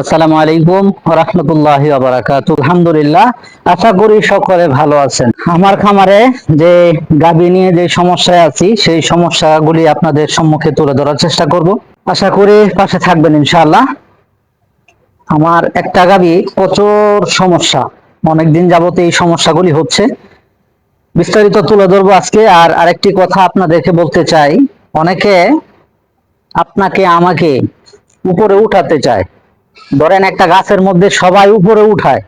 আসসালামু আলাইকুম রহমতুল্লাহ বারাকাত আলহামদুলিল্লাহ, আশা করি সকলে ভালো আছেন। আমার খামারে যে গাবি নিয়ে যে সমস্যায় আছি, সেই সমস্যাগুলি আপনাদের সম্মুখে তুলে ধরার চেষ্টা করব। আশা করি পাশে থাকবেন ইনশাআল্লাহ। আমার একটা গাবি প্রচুর সমস্যা, অনেকদিন যাবত এই সমস্যাগুলি হচ্ছে। বিস্তারিত তুলে ধরবো আজকে, আর আরেকটি কথা আপনাদেরকে বলতে চাই। অনেকে আপনাকে আমাকে উপরে উঠাতে চায়। ধরেন একটা গাছের মধ্যে সবাই উপরে উঠায়।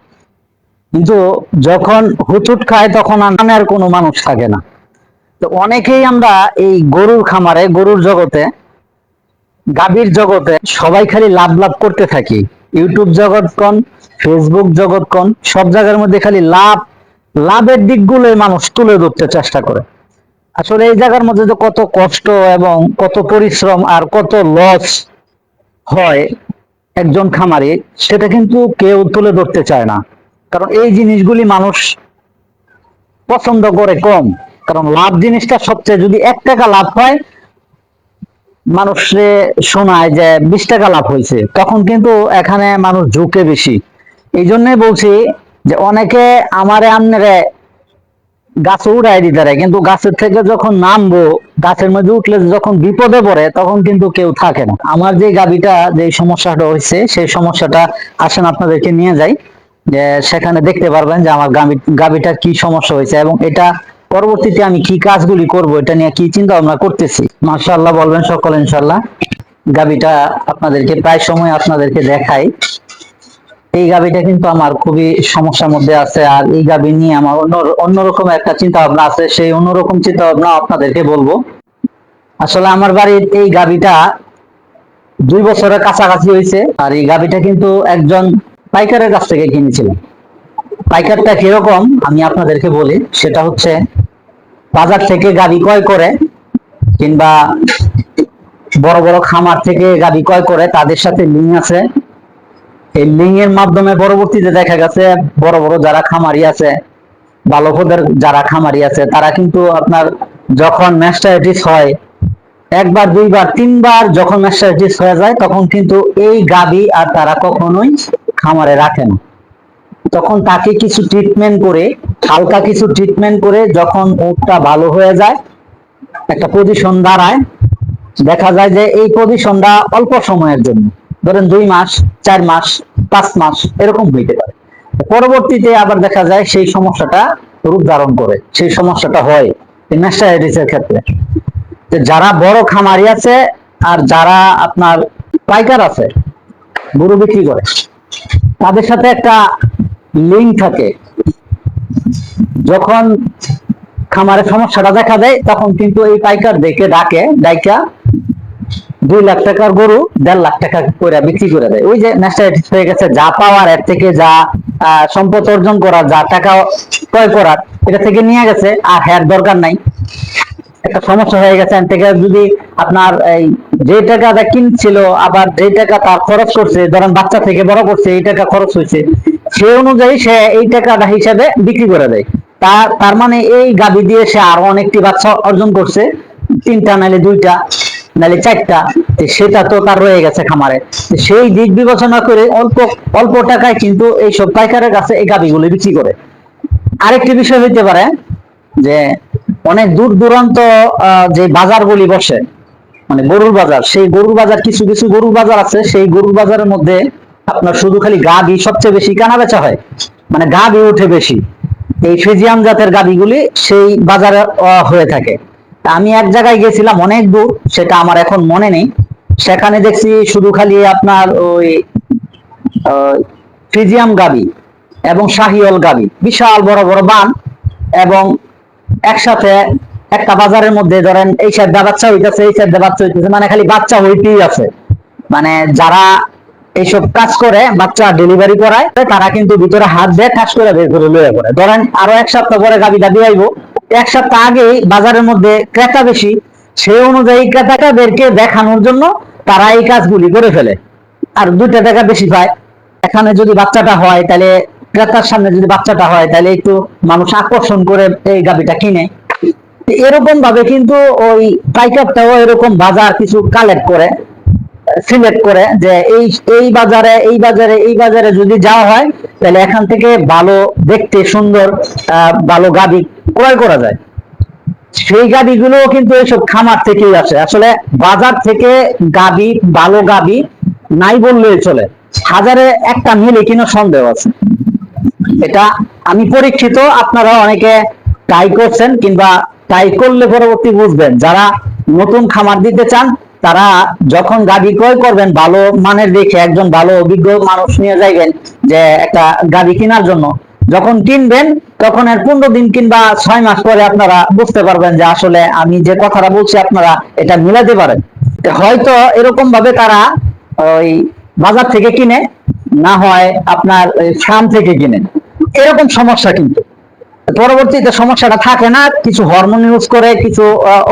কিন্তু যখন হুচুট খায়, তখন আর কোনো মানুষ থাকে না। তো অনেকেই আমরা এই গরুর খামারে, গরুর জগতে, গাভীর জগতে সবাই খালি লাভ লাভ করতে থাকি। ইউটিউব জগৎ কোন, ফেসবুক জগৎ কোন, সব জায়গার মধ্যে খালি লাভ, লাভের দিকগুলো মানুষ তুলে ধরতে চেষ্টা করে। আসলে এই জায়গার মধ্যে তো কত কষ্ট এবং কত পরিশ্রম আর কত লস হয় একজন খামারি, সেটা কিন্তু কেউ তুলে ধরতে চায় না। কারণ এই জিনিসগুলি মানুষ পছন্দ করে কম। কারণ লাভ জিনিসটা সবচেয়ে যদি এক টাকা লাভ হয়, মানুষে শোনায় যে বিশ টাকা লাভ হয়েছে। তখন কিন্তু এখানে মানুষ ঝুঁকে বেশি। এই জন্যই বলছি যে অনেকে আমারে আমনেরে গাছে উড়াই দিতে পারে, কিন্তু গাছের থেকে যখন নামবো, গাছের মধ্যে উঠলে যখন বিপদে পড়ে, তখন কিন্তু কেউ থাকে না। আমার যে গাবিটা যে সমস্যাটা হয়েছে, সেই সমস্যাটা আসেন আপনাদেরকে নিয়ে যাই। যে সেখানে দেখতে পারবেন যে আমার গাবি গাবিটার কি সমস্যা হয়েছে এবং এটা পরবর্তীতে আমি কি কাজগুলি করব, এটা নিয়ে কি চিন্তা ভাবনা করতেছি। মাশাআল্লাহ বলবেন সকল ইনশাআল্লাহ। গাবিটা আপনাদেরকে প্রায় সময় আপনাদেরকে দেখাই। এই গাবিটা কিন্তু আমার খুবই সমস্যার মধ্যে আছে, আর এই গাবি নিয়ে আমার অন্য অন্যরকম একটা চিন্তা ভাবনা আছে, সেই অন্যরকম চিন্তা ভাবনা আপনাদেরকে বলব। আসলে আমার বাড়ির এই গাবিটা দুই বছরের কাছাকাছি হয়েছে, আর এই গাবিটা কিন্তু একজন পাইকারের কাছ থেকে কিনেছিলাম। পাইকারটা কীরকম আমি আপনাদেরকে বলি, সেটা হচ্ছে বাজার থেকে গাবি ক্রয় করে কিংবা বড় বড় খামার থেকে গাবি ক্রয় করে, তাদের সাথে লিঙ্ক আছে। এই লিঙ্ক এর মাধ্যমে পরবর্তীতে দেখা গেছে বড় বড় যারা খামারি আছে, ভালো পদের যারা খামারি আছে, তারা কিন্তু আপনার যখন ম্যাস্টাইটিস হয়, একবার, দুইবার, তিনবার যখন ম্যাস্টাইটিস হয়ে যায়, তখন কিন্তু এই গাবি আর তারা কখনোই খামারে রাখে না। তখন তাকে কিছু ট্রিটমেন্ট করে, হালকা কিছু ট্রিটমেন্ট করে যখন উটটা ভালো হয়ে যায়, একটা পজিশন দাঁড়ায়, দেখা যায় যে এই পজিশনটা অল্প সময়ের জন্য। ধরেন দুই মাস, চার মাস, পাঁচ মাস, এরকম হইতে পারে। পরবর্তীতে আবার দেখা যায় সেই সমস্যাটা রূপ ধারণ করে, সেই সমস্যাটা হয় ম্যাস্টাইটিসের ক্ষেত্রে। যে যারা বড় খামারি আছে আর যারা আপনার পাইকার আছে, গরু বিক্রি করে, তাদের সাথে একটা লিঙ্ক থাকে। যখন খামারের সমস্যাটা দেখা দেয়, তখন কিন্তু এই পাইকার দেখে, ডাকে, ডাইকা দুই লাখ টাকার গরু দেড় লাখ টাকা করে বিক্রি করে দেয়। ওই যে ন্যাশনালিটিস হয়ে গেছে, যা পাওয়ার, এর থেকে যা সম্পদ অর্জন করার যা টাকা ক্রয় করার, এটা থেকে নিয়ে গেছে, আর হ্যার দরকার নাই। একটা সমস্যা হয়ে গেছে থেকে যদি আপনার এই যে টাকাটা কিনছিল, আবার যে টাকা তার খরচ করছে, ধরেন বাচ্চা থেকে বড় করছে, এই টাকা খরচ হয়েছে, সে অনুযায়ী সে এই টাকাটা হিসাবে বিক্রি করে দেয়। তার তার মানে এই গাবি দিয়ে সে আরও অনেকটি বাচ্চা অর্জন করছে, তিনটা নাহলে দুইটা। নাহলে চারটা। সেটা তো তার রয়ে গেছে খামারে। সেই দিক বিবেচনা করে অল্প অল্প টাকায় কিন্তু এই সব পাইকারের কাছে এই গাবিগুলো বিক্রি করে। আরেকটি বিষয় হইতে পারে যে অনেক দূর দূরান্ত যে বাজারগুলি বসে মানে গরুর বাজার, সেই গরুর বাজার কিছু কিছু গরুর বাজার আছে, সেই গরুর বাজারের মধ্যে আপনার শুধু খালি গাবি সবচেয়ে বেশি কেনা বেচা হয় মানে গাবি উঠে বেশি। এই ফিজিয়াম জাতের গাবিগুলি সেই বাজারে হয়ে থাকে। আমি এক জায়গায় গেছিলাম, অনেক দূর, সেটা আমার এখন মনে নেই। সেখানে দেখছি শুধু খালি আপনার ওই ফ্রিজিয়াম গাবি এবং শাহিওল গাবি। বিশাল বড় বড় বান এবং একসাথে একটা বাজারের মধ্যে ধরেন এই সাইডে বাচ্চা হইতেছে, এই সাইডে বাচ্চা হইতেছে মানে খালি বাচ্চা হইতেই আছে। মানে যারা এইসব কাজ করে, বাচ্চা ডেলিভারি করায়, তারা কিন্তু ভিতরে হাত দিয়ে কাজ করে বের করে লয়ে পড়ে। ধরেন আরও এক সপ্তাহ পরে গাবি দাবি আইবো। এক সপ্তাহ আগেই বাজারের মধ্যে ক্রেতা বেশি, সেই অনুযায়ী ক্রেতাদেরকে দেখানোর জন্য তারা এই কাজগুলি করে ফেলে। আর দুইটা টাকা বেশি পায়। এখানে যদি বাচ্চাটা হয়, তাহলে ক্রেতার সামনে যদি বাচ্চাটা হয়, তাহলে একটু মানুষ আকর্ষণ করে এই গাবিটা কিনে। এরকম ভাবে কিন্তু ওই পাইকারটাও এরকম বাজার কিছু কালেক্ট করে। সিলেক্ট করে যে এই এই বাজারে এই বাজারে এই বাজারে যদি যাওয়া হয়, তাহলে এখান থেকে ভালো দেখতে সুন্দর ভালো গাবি ক্রয় করা যায়। সেই গাবিগুলো কিন্তু এইসব খামার থেকেই আসে। আসলে বাজার থেকে গাবি ভালো গাবি নাই বললেই চলে। হাজারে একটা মিলে কিনা সন্দেহ আছে। এটা আমি পরীক্ষিত, আপনারা অনেকে ট্রাই করছেন কিংবা ট্রাই করলে পরবর্তী বুঝবেন। যারা নতুন খামার দিতে চান তারা যখন গাড়ি ক্রয় করবেন, ভালো মানের দেখে একজন ভালো অভিজ্ঞ মানুষ নিয়ে যাইবেন যে একটা গাড়ি কেনার জন্য। যখন কিনবেন, তখন এর পনেরো দিন কিংবা ছয় মাস পরে আপনারা বুঝতে পারবেন যে আসলে আমি যে কথাটা বলছি, আপনারা এটা মিলাতে পারেন। হয়তো এরকম ভাবে তারা ওই বাজার থেকে কিনে, না হয় আপনার ফার্ম থেকে কিনে। এরকম সমস্যা কিন্তু। পরবর্তীতে সমস্যাটা থাকে না, কিছু হরমোন ইউজ করে, কিছু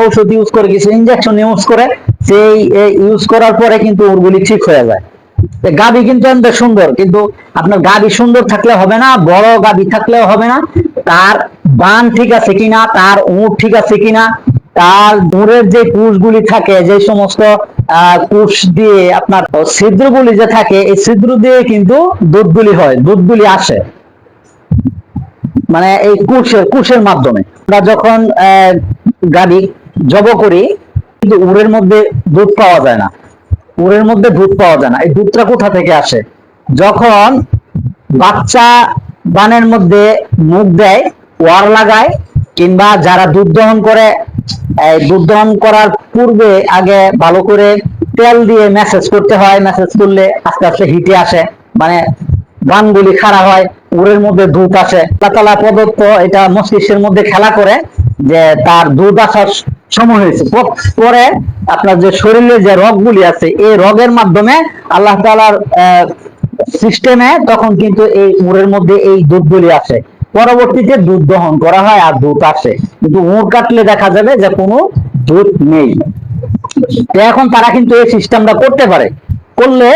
ঔষধ ইউজ করে, কিছু ইনজেকশন ইউজ করে। সেই ইউজ করার পরে কিন্তু ওরগুলি ঠিক হয়ে যায়। গাবি কিন্তু অনেক সুন্দর, কিন্তু আপনার গাবি সুন্দর থাকলে হবে না, বড় গাবি থাকলেও হবে না। তার বান ঠিক আছে কিনা, তার উঁট ঠিক আছে কিনা, তার দূরের যে কুশগুলি থাকে, যে সমস্ত কুশ দিয়ে আপনার ছিদ্রগুলি যে থাকে, এই ছিদ্র দিয়ে কিন্তু দুধগুলি হয়, দুধগুলি আসে। মানে এই কুশের কুশের মাধ্যমে। আমরা যখন গাড়ি জব করি কিন্তু উড়ের মধ্যে দুধ পাওয়া যায় না। উড়ের মধ্যে দুধ পাওয়া যায় না। এই দুধটা কোথা থেকে আসে? যখন বাচ্চা বানের মধ্যে মুখ দেয়, ওয়ার লাগায়, কিংবা যারা দুধ দহন করে দুধ দহন করার পূর্বে আগে ভালো করে তেল দিয়ে মেসেজ করতে হয়। মেসেজ করলে আস্তে আস্তে হিটে আসে। মানে গানগুলি খাড়া হয় উড়ের মধ্যে দুধ আসে। আল্লাহ তালা প্রদত্ত এটা মস্তিষ্কের মধ্যে খেলা করে যে তার দুধ আসার সময় হয়েছে। পরে আপনার যে শরীরে যে রগগুলি আছে, এই রগের মাধ্যমে আল্লাহ তালার সিস্টেমে তখন কিন্তু এই উড়ের মধ্যে এই দুধগুলি আসে। পরবর্তীতে দুধ দহন করা হয় আর দুধ আসে। কিন্তু উড় কাটলে দেখা যাবে যে কোনো দুধ নেই। এখন তারা কিন্তু এই সিস্টেমটা করতে পারে। করলে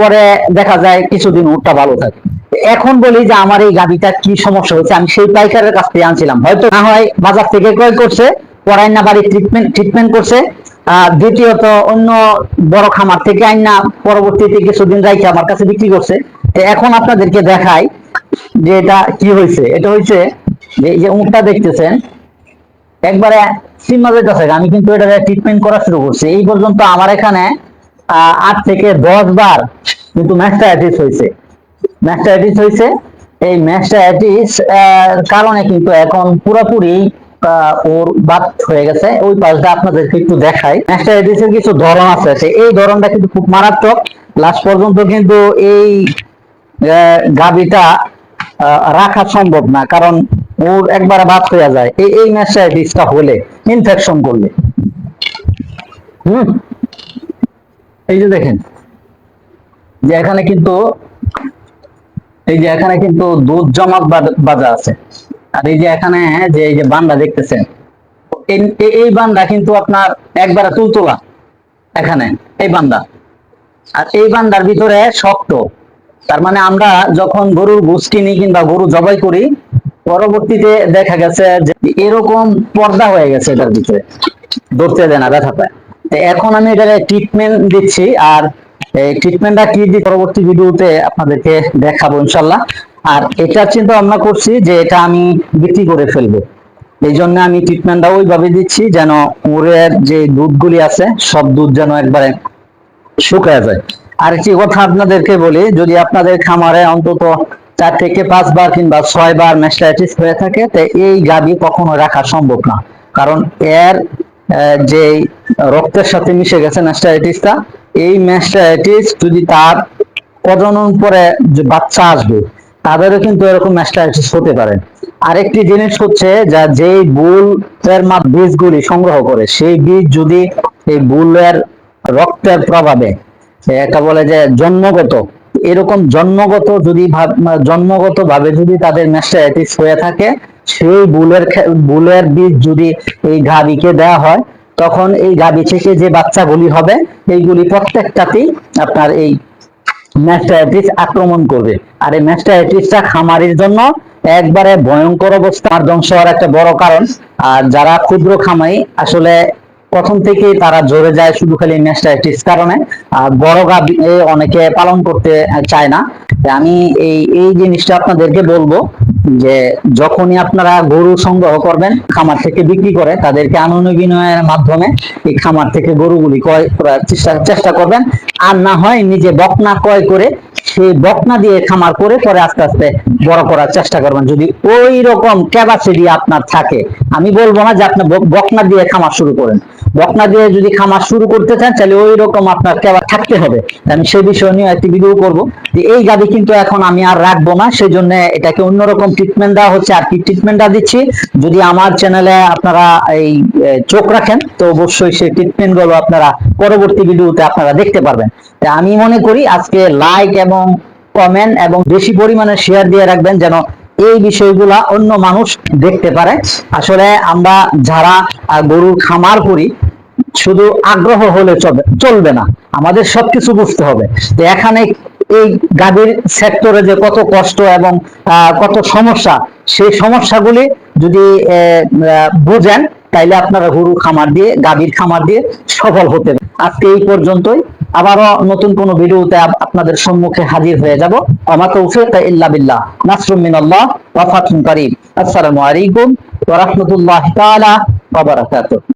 পরে দেখা যায় কিছুদিন উটটা ভালো থাকে। এখন বলি যে আমার এই গাড়িটা কি সমস্যা হচ্ছে আমি সেই পাইকারের কাছ থেকে আনছিলাম। হয়তো না হয় বাজার থেকে ক্রয় করছে পরাই না বাড়ি ট্রিটমেন্ট ট্রিটমেন্ট করছে। দ্বিতীয়ত অন্য বড় খামার থেকে আইনা পরবর্তীতে কিছুদিন রাইখে আমার কাছে বিক্রি করছে। তো এখন আপনাদেরকে দেখাই যে এটা কি হয়েছে এটা হয়েছে যে উটটা দেখতেছেন, একবারে সিমা যেতেছে আমি কিন্তু এটা ট্রিটমেন্ট করা শুরু করছি। এই পর্যন্ত আমার এখানে আট থেকে দশ বার কিন্তু ম্যাস্টাইটিস হয়েছে ম্যাস্টাইটিস হয়েছে এই ম্যাস্টাইটিস কারণে কিন্তু এখন পুরোপুরি ওর বাদ হয়ে গেছে ওই পাশটা আপনাদেরকে একটু দেখাই। কিছু ধরন আছে এই ধরনটা কিন্তু খুব মারাত্মক। লাস্ট পর্যন্ত কিন্তু এই আহ, রাখা সম্ভব না কারণ ওর একবারে বাদ হয়ে যায়। এই এই হলে ইনফেকশন করলে। হুম? এই যে দেখেন যে এখানে কিন্তু এই যে এখানে কিন্তু দুধ জমাট বাঁধা আছে। আর এই যে এখানে যে এই যে বান্দা দেখতেছেন, এই- বান্দা কিন্তু আপনার একবারে তুলতুলা এখানে, এই বান্দা। আর এই বান্দার ভিতরে শক্ত। তার মানে আমরা যখন গরুর গোস কিনি কিংবা গরু জবাই করি, পরবর্তীতে দেখা গেছে যে এরকম পর্দা হয়ে গেছে এটার ভিতরে। ধরতে দেয় না, ব্যথা পায়। এখন আমি এটার ট্রিটমেন্ট দিচ্ছি, আর এই ট্রিটমেন্টটা কি দিই পরবর্তী ভিডিওতে আপনাদেরকে দেখাবো ইনশাল্লাহ। আর এটা চিন্তা ভাবনা করছি যে এটা আমি বিক্রি করে ফেলব। এই জন্য আমি ট্রিটমেন্টটা ওইভাবে দিচ্ছি যেন উড়ের যে দুধগুলি আছে, সব দুধ যেন একবারে শুকায় যায়। আর একটি কথা আপনাদেরকে বলি, যদি আপনাদের খামারে অন্তত চার থেকে পাঁচবার কিংবা ছয় বার ম্যাস্টাইটিস হয়ে থাকে, তো এই গাবি কখনো রাখা সম্ভব না। কারণ এর যে রক্তের সাথে মিশে গেছে ম্যাস্টাইটিসটা এই ম্যাস্টাইটিস যদি তার প্রজনন পরে যে বাচ্চা আসবে তাদেরও কিন্তু এরকম ম্যাস্টাইটিস হতে পারে। আরেকটি জিনিস হচ্ছে যা যেই বুল এর মা বীজগুলি সংগ্রহ করে, সেই বীজ যদি এই বুলের রক্তের প্রভাবে এটা বলে যে জন্মগত, এরকম জন্মগত যদি জন্মগত ভাবে যদি তাদের ম্যাস্টাইটিস হয়ে থাকে, সেই বুলের বুলের বীজ যদি এই গাভীকে দেওয়া হয়, তখন এই গাভী থেকে যে বাচ্চাগুলি হবে, এইগুলি প্রত্যেকটাতেই আপনার এই ম্যাস্টাইটিস আক্রমণ করবে। আর এই ম্যাস্টাইটিসটা খামারির জন্য একবারে ভয়ঙ্কর অবস্থা ধ্বংস হওয়ার একটা বড় কারণ। আর যারা ক্ষুদ্র খামারি, আসলে প্রথম থেকে তারা জোরে যায় শুধু খালি ম্যাস্টাইটিস কারণে। আর বড় গাভী অনেকে পালন করতে চায় না। আমি এই এই জিনিসটা আপনাদেরকে বলব যে যখনই আপনারা গরু সংগ্রহ করবেন, খামার থেকে বিক্রি করে, তাদেরকে আনন্দ বিনয়ের মাধ্যমে এই খামার থেকে গরুগুলি ক্রয় করার চেষ্টা চেষ্টা করবেন। আর না হয় নিজে বকনা ক্রয় করে, সেই বকনা দিয়ে খামার করে পরে আস্তে আস্তে বড় করার চেষ্টা করবেন। যদি ওই রকম ক্যাপাসিটি আপনার থাকে, আমি বলব না যে আপনি বক- বকনা দিয়ে খামার শুরু করেন। বকনা দিয়ে যদি খামার শুরু করতে চান, তাহলে ওই রকম আপনার ক্যাবা থাকতে হবে। আমি সেই বিষয় নিয়ে একটি ভিডিও করব। এই গাড়ি কিন্তু এখন আমি আর রাখব না সেই জন্য এটাকে অন্যরকম ট্রিটমেন্ট দেওয়া হচ্ছে, আর কি ট্রিটমেন্টটা দিচ্ছি, যদি আমার চ্যানেলে আপনারা এই চোখ রাখেন, তো অবশ্যই সেই ট্রিটমেন্টগুলো আপনারা পরবর্তী ভিডিওতে আপনারা দেখতে পারবেন। তা আমি মনে করি আজকে লাইক এবং কমেন্ট এবং বেশি পরিমাণে শেয়ার দিয়ে রাখবেন যেন এই বিষয়গুলা অন্য মানুষ দেখতে পারে। আসলে আমরা যারা গরুর খামার করি শুধু আগ্রহ হলে চলবে না। আমাদের সবকিছু বুঝতে হবে এখানে এই গাভীর সেক্টরে যে কত কষ্ট এবং কত সমস্যা, সেই সমস্যাগুলি যদি বুঝেন, তাইলে আপনারা গরু খামার দিয়ে, গাভীর খামার দিয়ে সফল হতে আজকে এই পর্যন্তই। আবারও নতুন কোন ভিডিওতে আপনাদের সম্মুখে হাজির হয়ে যাব। আমা তৌফিক ইল্লা বিল্লাহ। নাসরুম মিনাল্লাহ ওয়া ফাতহুন কারীম। আসসালামু আলাইকুম ওয়া রাহমাতুল্লাহি তাআলা ওয়া বারাকাতুহু।